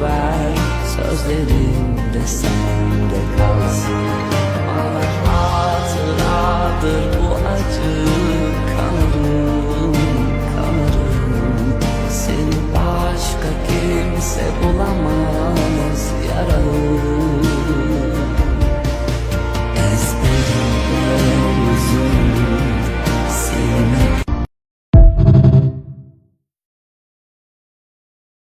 ver. Sözlerim de sende kalsın. Bana hatıradır bu acı. Kanarım, kanarım. Seni başka kimse bulamaz. Yaralı